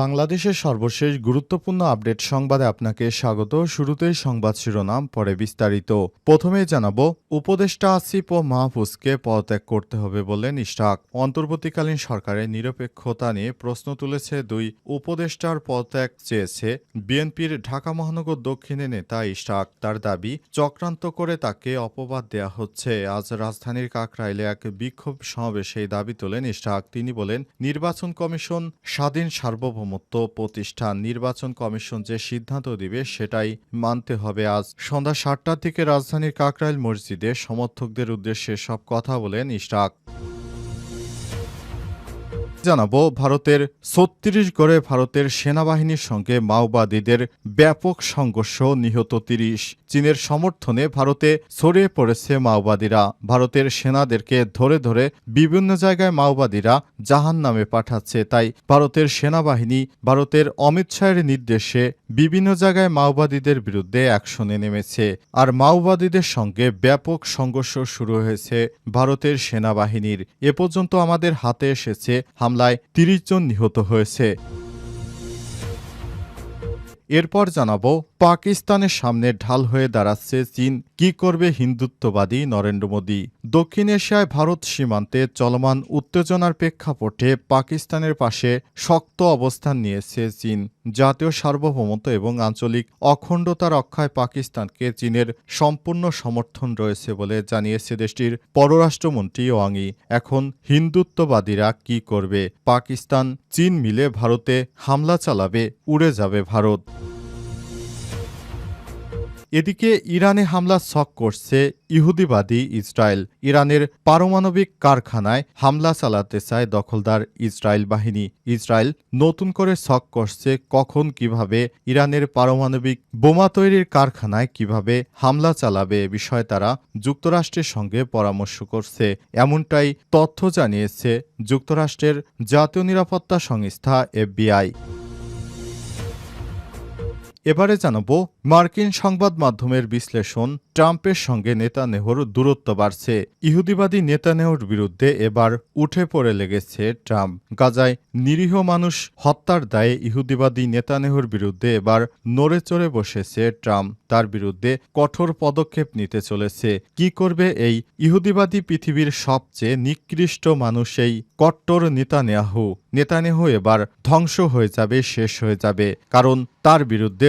বাংলাদেশের সর্বশেষ গুরুত্বপূর্ণ আপডেট সংবাদে আপনাকে স্বাগত। শুরুতেই সংবাদ শিরোনাম, পরে বিস্তারিত। প্রথমে জানাব, উপদেষ্টা আসিফ ও মাহফুজকে পদত্যাগ করতে হবে বললেন ইশরাক অন্তর্বর্তীকালীন সরকারের নিরপেক্ষতা নিয়ে প্রশ্ন তুলেছে দুই উপদেষ্টার পদত্যাগ চেয়েছে বিএনপির ঢাকা মহানগর দক্ষিণে নেতা ইশরাক। তার দাবি, চক্রান্ত করে তাকে অপবাদ দেয়া হচ্ছে। আজ রাজধানীর কাকরাইলে এক বিক্ষোভ সমাবেশে দাবি তোলেন ইশরাক। তিনি বলেন, নির্বাচন কমিশন স্বাধীন সার্বভৌমত্ব প্রতিষ্ঠান নির্বাচন কমিশন যে সিদ্ধান্ত দিবে সেটাই মানতে হবে। আজ সন্ধ্যা সাতটার দিকে রাজধানীর কাকরাইল মসজিদে সমর্থকদের উদ্দেশ্যে সব কথা বলেন ইশরাক। জানাব, ভারতের ছত্রিশ গড়ে ভারতের সেনাবাহিনীর সঙ্গে মাওবাদীদের ব্যাপক সংঘর্ষ, নিহত তিরিশ। চীনের সমর্থনে ভারতে ছড়িয়ে পড়েছে মাওবাদীরা। ভারতের সেনাদেরকে ধরে ধরে বিভিন্ন জায়গায় মাওবাদীরা জাহান নামে পাঠাচ্ছে। তাই ভারতের সেনাবাহিনী ভারতের অমিত শাহের নির্দেশে বিভিন্ন জায়গায় মাওবাদীদের বিরুদ্ধে অ্যাকশনে নেমেছে। আর মাওবাদীদের সঙ্গে ব্যাপক সংঘর্ষ শুরু হয়েছে ভারতের সেনাবাহিনীর। এ পর্যন্ত আমাদের হাতে এসেছে হামলায় তিরিশ জন নিহত হয়েছে। এরপর জানাব পাকিস্তানের সামনে ঢাল হয়ে দাঁড়াচ্ছে চীন। কি করবে হিন্দুত্ববাদী নরেন্দ্র মোদী? দক্ষিণ এশিয়ায় ভারত সীমান্তে চলমান উত্তেজনার প্রেক্ষাপটে পাকিস্তানের পাশে শক্ত অবস্থান নিয়েছে চীন। জাতীয় সার্বভৌমত্ব এবং আঞ্চলিক অখণ্ডতা রক্ষায় পাকিস্তানকে চীনের সম্পূর্ণ সমর্থন রয়েছে বলে জানিয়েছে দেশটির পররাষ্ট্রমন্ত্রী ওয়াংই। এখন হিন্দুত্ববাদীরা কি করবে? পাকিস্তান চীন মিলে ভারতে হামলা চালাবে, উড়ে যাবে ভারত। এদিকে ইরানে হামলা ছক করছে ইহুদিবাদী ইসরায়েল। ইরানের পারমাণবিক কারখানায় হামলা চালাতে চায় দখলদার ইসরায়েল বাহিনী। ইসরায়েল নতুন করে ছক করছে কখন কীভাবে, ইরানের পারমাণবিক বোমা তৈরির কারখানায় কীভাবে হামলা চালাবে বিষয়ে তারা যুক্তরাষ্ট্রের সঙ্গে পরামর্শ করছে। এমনটাই তথ্য জানিয়েছে যুক্তরাষ্ট্রের জাতীয় নিরাপত্তা সংস্থা এফবিআই। এবারে জানাব, মার্কিন সংবাদ মাধ্যমের বিশ্লেষণ, ট্রাম্পের সঙ্গে নেতানেহর দূরত্ব বাড়ছে। ইহুদিবাদী নেতানেহর বিরুদ্ধে এবার উঠে পড়ে লেগেছে ট্রাম্প। গাজায় নিরীহ মানুষ হত্যার দায়ে ইহুদিবাদী নেতানেহর বিরুদ্ধে এবার নড়ে চড়ে বসেছে ট্রাম্প। তার বিরুদ্ধে কঠোর পদক্ষেপ নিতে চলেছে। কি করবে এই ইহুদিবাদী পৃথিবীর সবচেয়ে নিকৃষ্ট মানুষ এই কট্টর নেতানেয়াহু? নেতানেহু এবার ধ্বংস হয়ে যাবে, শেষ হয়ে যাবে। কারণ তার বিরুদ্ধে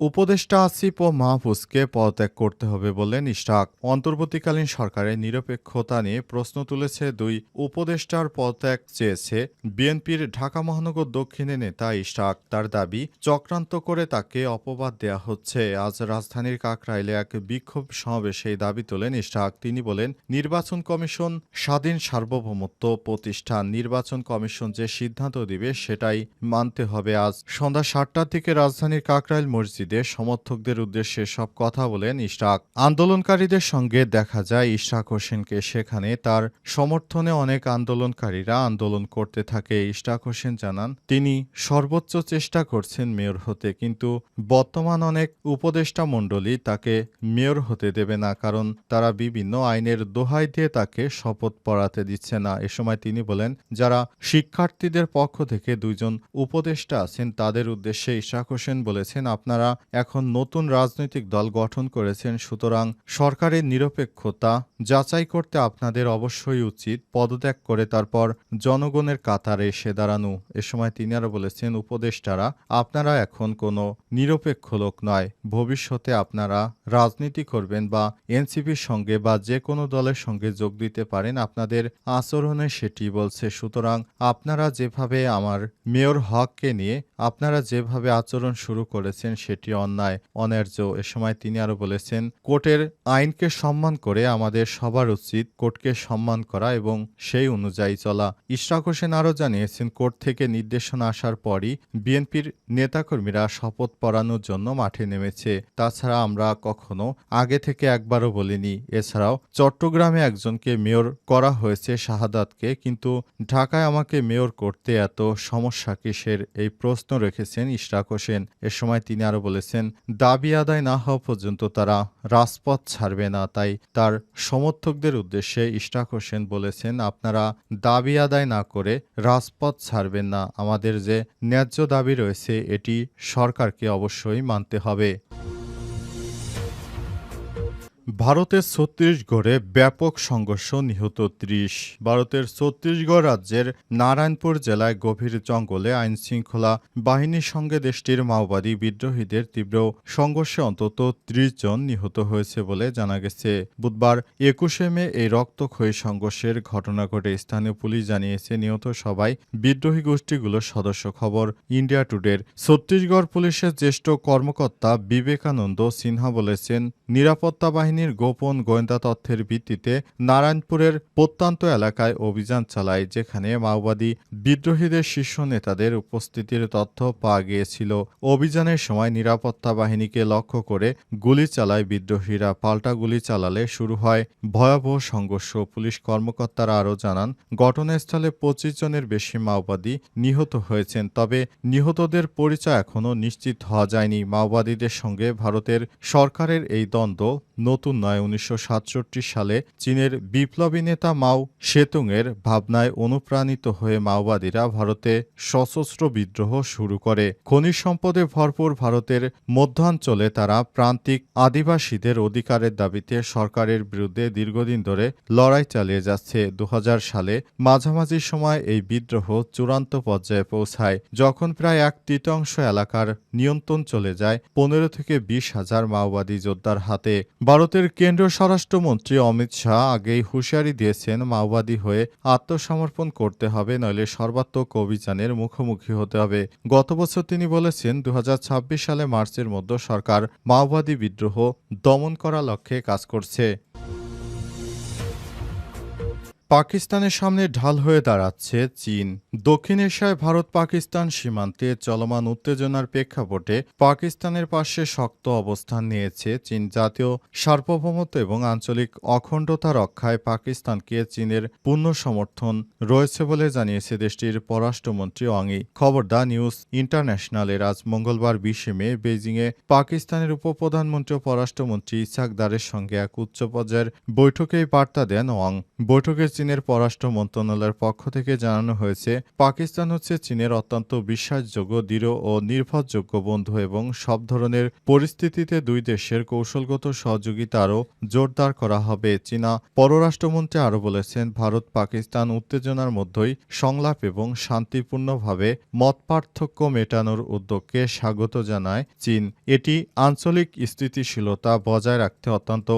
উপদেষ্টা আসিফ ও মাহফুজকে পদত্যাগ করতে হবে বললেন ইশরাক অন্তর্বর্তীকালীন সরকারের নিরপেক্ষতা নিয়ে প্রশ্ন তুলেছে দুই উপদেষ্টার পদত্যাগ চেয়েছে বিএনপির ঢাকা মহানগর দক্ষিণে নেতা ইশরাক। তার দাবি, চক্রান্ত করে তাকে অপবাদ দেয়া হচ্ছে। আজ রাজধানীর কাকরাইলে এক বিক্ষোভ সমাবেশে এই দাবি তোলেন ইশরাক। তিনি বলেন, নির্বাচন কমিশন স্বাধীন সার্বভৌমত্ব প্রতিষ্ঠান। নির্বাচন কমিশন যে সিদ্ধান্ত দিবে সেটাই মানতে হবে। আজ সন্ধ্যা সাতটার দিকে রাজধানীর কাকরাইল মসজিদ মসজিদে সমর্থকদের উদ্দেশ্যে সব কথা বলেন ইশরাক। আন্দোলনকারীদের সঙ্গে দেখা যায়, ইশরাক হোসেনকে সেখানে তার সমর্থনে অনেক আন্দোলনকারীরা আন্দোলন করতে থাকে। ইশরাক হোসেন জানান, তিনি সর্বোচ্চ চেষ্টা করছেন মেয়র হতে, কিন্তু বর্তমান অনেক উপদেষ্টা মণ্ডলী তাকে মেয়র হতে দেবে না, কারণ তারা বিভিন্ন আইনের দোহাই দিয়ে তাকে শপথ পড়াতে দিচ্ছে না। এ সময় তিনি বলেন, যারা শিক্ষার্থীদের পক্ষ থেকে দুইজন উপদেষ্টা আছেন, তাদের উদ্দেশ্যে ইশরাক হোসেন বলেছেন, আপনারা এখন নতুন রাজনৈতিক দল গঠন করেছেন, সুতরাং সরকারের নিরপেক্ষতা যাচাই করতে আপনাদের অবশ্যই উচিত। পদত্যাগ করে তারপর জনগণের কাতারে এসে দাঁড়ানো। এ সময় তিনি আরও বলেছেন, উপদেষ্টারা, আপনারা এখন কোনো নিরপেক্ষ লোক নয়। ভবিষ্যতে আপনারা রাজনীতি করবেন বা এনসিপির সঙ্গে বা যে কোনো দলের সঙ্গে যোগ দিতে পারেন। আপনাদের আচরণে সেটি বলছে, সুতরাং আপনারা যেভাবে আমার মেয়র হককে নিয়ে আপনারা যেভাবে আচরণ শুরু করেছেন সেটি অন্যায় অন্যার্য এ সময় তিনি আরও বলেছেন, কোর্টের আইনকে সম্মান করে আমাদের সবার উচিত কোর্টকে সম্মান করা এবং সেই অনুযায়ী চলা। ইশরাক হোসেন আরও জানিয়েছেন, কোর্ট থেকে নির্দেশনা আসার পরই বিএনপির নেতাকর্মীরা শপথ পড়ানোর জন্য মাঠে নেমেছে। তাছাড়া আমরা কখনো আগে থেকে একবারও বলিনি। এছাড়াও চট্টগ্রামে একজনকে মেয়র করা হয়েছে শাহাদাতকে, কিন্তু ঢাকায় আমাকে মেয়র করতে এত সমস্যা কিসের? এই প্রশ্ন রেখেছেন ইশরাক হোসেন। এ সময় তিনি আরও বলেছেন, দাবি আদায় না হওয়া পর্যন্ত তারা রাজপথ ছাড়বে না। তাই তার সমর্থকদের উদ্দেশ্যে ইশরাক হোসেন বলেছেন, আপনারা দাবি আদায় না করে রাজপথ ছাড়বেন না। আমাদের যে ন্যায্য দাবি রয়েছে, এটি সরকারকে অবশ্যই মানতে হবে। ভারতের ছত্তিশগড়ে ব্যাপক সংঘর্ষ নিহত ত্রিশ। ভারতের ছত্তিশগড় রাজ্যের নারায়ণপুর জেলায় গভীর জঙ্গলে আইন শৃঙ্খলা বাহিনীর সঙ্গে দেশটির মাওবাদী বিদ্রোহীদের তীব্র সংঘর্ষে অন্তত ত্রিশ জন নিহত হয়েছে বলে জানা গেছে। বুধবার একুশে মে এই রক্তক্ষয়ী সংঘর্ষের ঘটনা ঘটে। স্থানীয় পুলিশ জানিয়েছে, নিহত সবাই বিদ্রোহী গোষ্ঠীগুলোর সদস্য। খবর ইন্ডিয়া টুডের। ছত্তিশগড় পুলিশের জ্যেষ্ঠ কর্মকর্তা বিবেকানন্দ সিনহা বলেছেন, নিরাপত্তা বাহিনীর গোপন গোয়েন্দা তথ্যের ভিত্তিতে নারায়ণপুরের প্রত্যন্ত এলাকায় অভিযান চালায়, যেখানে মাওবাদী বিদ্রোহীদের শীর্ষ নেতাদের উপস্থিতির তথ্য পাওয়া গিয়েছিল। অভিযানের সময় নিরাপত্তা বাহিনীকে লক্ষ্য করে গুলি চালায় বিদ্রোহীরা। পাল্টা গুলি চালালে শুরু হয় ভয়াবহ সংঘর্ষ। পুলিশ কর্মকর্তারা আরও জানান, ঘটনাস্থলে পঁচিশ জনের বেশি মাওবাদী নিহত হয়েছেন, তবে নিহতদের পরিচয় এখনও নিশ্চিত হওয়া যায়নি। মাওবাদীদের সঙ্গে ভারতের সরকারের এই দ্বন্দ্ব নতুন নয়, উনিশশো সালে চীনের বিপ্লবী নেতা মাও সেতুংয়ের ভাবনায় অনুপ্রাণিত হয়ে মাওবাদীরা ভারতে সশস্ত্র বিদ্রোহ শুরু করে। খনিজ সম্পদে ভরপুর ভারতের মধ্যাঞ্চলে তারা প্রান্তিক আদিবাসীদের অধিকারের দাবিতে সরকারের বিরুদ্ধে দীর্ঘদিন ধরে লড়াই চালিয়ে যাচ্ছে। দু হাজার সালে মাঝামাঝি সময় এই বিদ্রোহ চূড়ান্ত পর্যায়ে পৌঁছায়, যখন প্রায় এক তৃতীয়াংশ এলাকার নিয়ন্ত্রণ চলে যায় পনেরো থেকে বিশ হাজার মাওবাদী যোদ্ধার হাতে। ভারতের কেন্দ্রীয় স্বরাষ্ট্রমন্ত্রী অমিত শাহ আগেই হুঁশিয়ারি দিয়েছেন মাওবাদী হয়ে আত্মসমর্পণ করতে হবে, নইলে সর্বাত্মক অভিযানের মুখোমুখি হতে হবে। গত বছর তিনি বলেছেন দু হাজার ছাব্বিশ সালে মার্চের মধ্যে সরকার মাওবাদী বিদ্রোহ দমন করা লক্ষ্যে কাজ করছে। পাকিস্তানের সামনে ঢাল হয়ে দাঁড়াচ্ছে চীন। দক্ষিণ এশিয়ায় ভারত পাকিস্তান সীমান্তে চলমান উত্তেজনার প্রেক্ষাপটে পাকিস্তানের পাশে শক্ত অবস্থান নিয়েছে চীন। জাতীয় সার্বভৌমত্ব এবং আঞ্চলিক অখণ্ডতা রক্ষায় পাকিস্তানকে চীনের পূর্ণ সমর্থন রয়েছে বলে জানিয়েছে দেশটির পররাষ্ট্রমন্ত্রী অংই খবর দা নিউজ ইন্টারন্যাশনালের আজ মঙ্গলবার বিশে মে বেইজিংয়ে পাকিস্তানের উপপ্রধানমন্ত্রী ও পররাষ্ট্রমন্ত্রী ইসাক দারের সঙ্গে এক উচ্চ পর্যায়ের বৈঠকে বার্তা দেন ওয়াং। বৈঠকে চীনের পররাষ্ট্র মন্ত্রণালয়ের পক্ষ থেকে জানানো হয়েছে, পাকিস্তান হচ্ছে চীনের অত্যন্ত বিশ্বাসযোগ্য, দৃঢ় ও নির্ভরযোগ্য বন্ধু এবং সব ধরনের পরিস্থিতিতে দুই দেশের কৌশলগত সহযোগিতা আরও জোরদার করা হবে। চীনা পররাষ্ট্রমন্ত্রী আরও বলেছেন, ভারত, পাকিস্তান উত্তেজনার মধ্যেই সংলাপ এবং শান্তিপূর্ণভাবে মতপার্থক্য মেটানোর উদ্যোগকে স্বাগত জানায় চীন। এটি আঞ্চলিক স্থিতিশীলতা বজায় রাখতে অত্যন্ত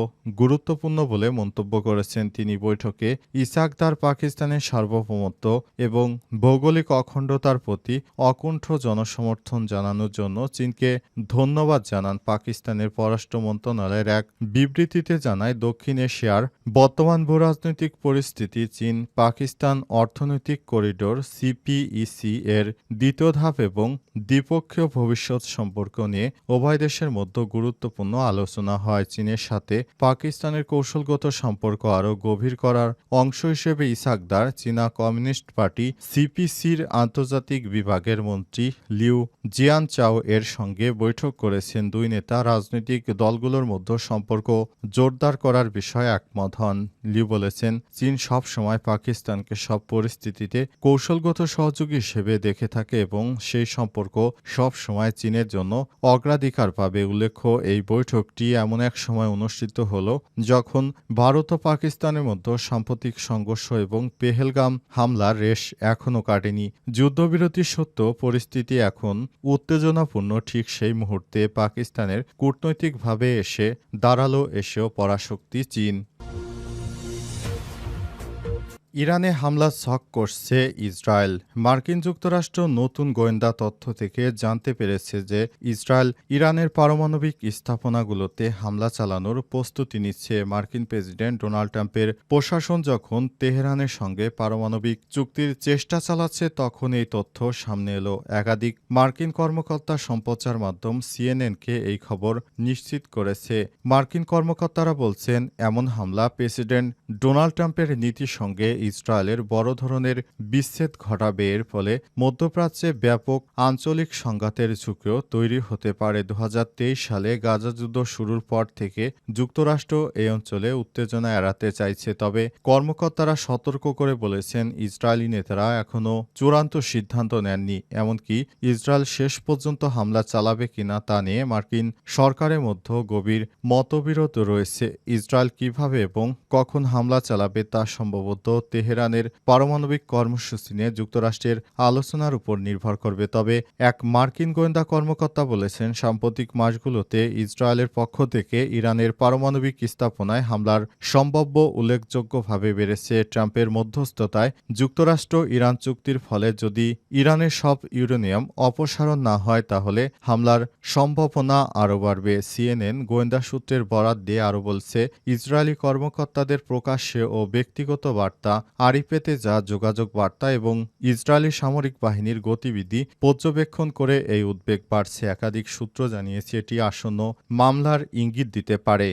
গুরুত্বপূর্ণ বলে মন্তব্য করেছেন। তিনি বৈঠকে ইসাকদার পাকিস্তানের সার্বভৌমত্ব এবং ভৌগোলিক অখণ্ডতার প্রতি অকুণ্ঠ জনসমর্থন জানানোর জন্য চীনকে ধন্যবাদ জানান পাকিস্তানের পররাষ্ট্র মন্ত্রণালয়ের এক বিবৃতিতে জানায় দক্ষিণ এশিয়ার বর্তমান ভূরাজনৈতিক পরিস্থিতি চীন পাকিস্তান অর্থনৈতিক করিডোর সিপিইসি এর দ্বিতীয় ধাপ এবং দ্বিপক্ষীয় ভবিষ্যৎ সম্পর্ক নিয়ে উভয় দেশের মধ্যে গুরুত্বপূর্ণ আলোচনা হয়। চীনের সাথে পাকিস্তানের কৌশলগত সম্পর্ক আরও গভীর করার অংশ হিসেবে ইসাকদার চীনা কমিউনিস্ট পার্টি সিপিসির আন্তর্জাতিক বিভাগের মন্ত্রী লিউ জিয়ান চাও এর সঙ্গে বৈঠক করেছেন দুই নেতা রাজনৈতিক দলগুলোর মধ্যে সম্পর্ক জোরদার করার বিষয়ে একমত হন। লিউ বলেছেন, চীন সব সময় পাকিস্তানকে সব পরিস্থিতিতে কৌশলগত সহযোগী হিসেবে দেখে থাকে এবং সেই সম্পর্ক সব সময় চীনের জন্য অগ্রাধিকার পাবে উল্লেখ্য। এই বৈঠকটি এমন এক সময় অনুষ্ঠিত হল যখন ভারত ও পাকিস্তানের মধ্যে সাম্প্রতিক সংঘর্ষ এবং পেহেলগাম হামলার রেশ এখনও কাটেনি। যুদ্ধবিরতি সত্ত্বেও পরিস্থিতি এখন উত্তেজনাপূর্ণ, ঠিক সেই মুহূর্তে পাকিস্তানের কূটনৈতিকভাবে এসে দাঁড়াল এসেও পরাশক্তি চীন। ইরানে হামলা ছক করছে ইসরায়েল। মার্কিন যুক্তরাষ্ট্র নতুন গোয়েন্দা তথ্য থেকে জানতে পেরেছে যে ইসরায়েল ইরানের পারমাণবিক স্থাপনাগুলোতে হামলা চালানোর প্রস্তুতি নিচ্ছে। মার্কিন প্রেসিডেন্ট ডোনাল্ড ট্রাম্পের প্রশাসন যখন তেহরানের সঙ্গে পারমাণবিক চুক্তির চেষ্টা চালাচ্ছে, তখন এই তথ্য সামনে এলো। একাধিক মার্কিন কর্মকর্তা সম্প্রচার মাধ্যম সিএনএনকে এই খবর নিশ্চিত করেছে। মার্কিন কর্মকর্তারা বলছেন, এমন হামলা প্রেসিডেন্ট ডোনাল্ড ট্রাম্পের নীতির সঙ্গে ইসরায়েলের বড় ধরনের বিচ্ছেদ ঘটাবে। এর ফলে মধ্যপ্রাচ্যে ব্যাপক আঞ্চলিক সংঘাতের ঝুঁকিও তৈরি হতে পারে। দু হাজার তেইশ সালে গাজা যুদ্ধ শুরুর পর থেকে যুক্তরাষ্ট্র এই অঞ্চলে উত্তেজনা এড়াতে চাইছে। তবে কর্মকর্তারা সতর্ক করে বলেছেন, ইসরায়েলি নেতারা এখনও চূড়ান্ত সিদ্ধান্ত নেননি। এমনকি ইসরায়েল শেষ পর্যন্ত হামলা চালাবে কিনা তা নিয়ে মার্কিন সরকারের মধ্যে গভীর মতবিরোধ রয়েছে। ইসরায়েল কীভাবে এবং কখন হামলা চালাবে তা সম্ভবত তেহরানের পারমাণবিক কর্মসূচি নিয়ে যুক্তরাষ্ট্রের আলোচনার উপর নির্ভর করবে। তবে এক মার্কিন গোয়েন্দা কর্মকর্তা বলেছেন, সাম্প্রতিক মাসগুলোতে ইসরায়েলের পক্ষ থেকে ইরানের পারমাণবিক স্থাপনায় হামলার সম্ভাব্য উল্লেখযোগ্যভাবে বেড়েছে। ট্রাম্পের মধ্যস্থতায় যুক্তরাষ্ট্র ইরান চুক্তির ফলে যদি ইরানের সব ইউরেনিয়াম অপসারণ না হয়, তাহলে হামলার সম্ভাবনা আরও বাড়বে। সিএনএন গোয়েন্দা সূত্রের বরাত দিয়ে আরও বলছে, ইসরায়েলি কর্মকর্তাদের প্রকাশ্যে ও ব্যক্তিগত বার্তা আরিপেতে যা যোগাযোগ বার্তা এবং ইসরায়েলি সামরিক বাহিনীর গতিবিধি পর্যবেক্ষণ করে এই উদ্বেগ বাড়ছে, একাধিক সূত্র জানিয়েছে এটি আসন্ন মামলার ইঙ্গিত দিতে পারে।